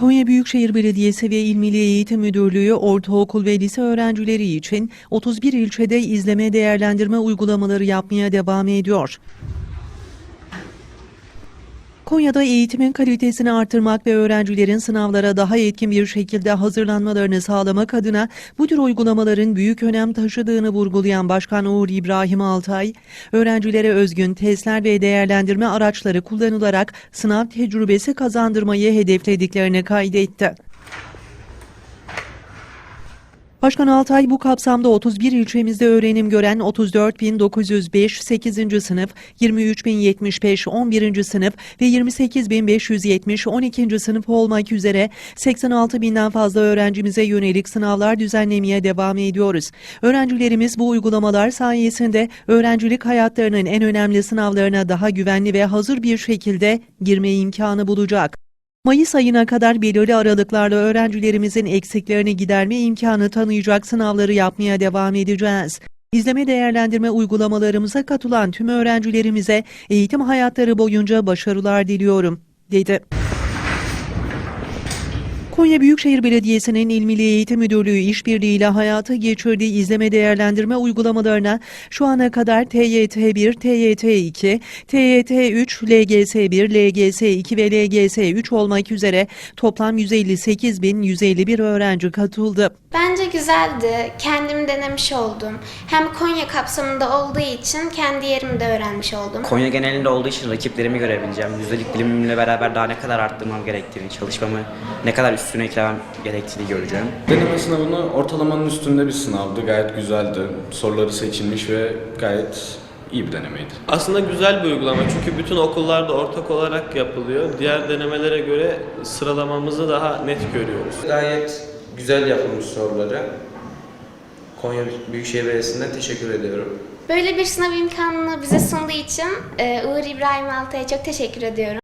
Konya Büyükşehir Belediyesi ve İl Eğitim Müdürlüğü ortaokul ve lise öğrencileri için 31 ilçede izleme değerlendirme uygulamaları yapmaya devam ediyor. Konya'da eğitimin kalitesini artırmak ve öğrencilerin sınavlara daha etkin bir şekilde hazırlanmalarını sağlamak adına bu tür uygulamaların büyük önem taşıdığını vurgulayan Başkan Uğur İbrahim Altay, öğrencilere özgün testler ve değerlendirme araçları kullanılarak sınav tecrübesi kazandırmayı hedeflediklerini kaydetti. Başkan Altay bu kapsamda 31 ilçemizde öğrenim gören 34.905 8. sınıf, 23.075 11. sınıf ve 28.570 12. sınıf olmak üzere 86.000'den fazla öğrencimize yönelik sınavlar düzenlemeye devam ediyoruz. Öğrencilerimiz bu uygulamalar sayesinde öğrencilik hayatlarının en önemli sınavlarına daha güvenli ve hazır bir şekilde girme imkanı bulacak. Mayıs ayına kadar belirli aralıklarla öğrencilerimizin eksiklerini giderme imkanı tanıyacak sınavları yapmaya devam edeceğiz. İzleme değerlendirme uygulamalarımıza katılan tüm öğrencilerimize eğitim hayatları boyunca başarılar diliyorum, dedi. Konya Büyükşehir Belediyesi'nin İl Milli Eğitim Müdürlüğü işbirliğiyle hayata geçirdiği izleme değerlendirme uygulamalarına şu ana kadar TYT1, TYT2, TYT3, LGS1, LGS2 ve LGS3 olmak üzere toplam 158.151 öğrenci katıldı. Bence güzeldi. Kendim denemiş oldum. Hem Konya kapsamında olduğu için kendi yerimde öğrenmiş oldum. Konya genelinde olduğu için rakiplerimi görebileceğim. Yüzdelik dilimimle beraber daha ne kadar arttırmam gerektiğini, çalışmamı ne kadar üstüne eklemem gerektiğini göreceğim. Deneme sınavını ortalamanın üstünde bir sınavdı. Gayet güzeldi. Soruları seçilmiş ve gayet iyi bir denemeydi. Aslında güzel bir uygulama çünkü bütün okullarda ortak olarak yapılıyor. Diğer denemelere göre sıralamamızı daha net görüyoruz. Gayet güzel yapılmış soruları. Konya Büyükşehir Belediyesi'ne teşekkür ediyorum. Böyle bir sınav imkanını bize sunduğu için e, Uğur İbrahim Altay'a çok teşekkür ediyorum.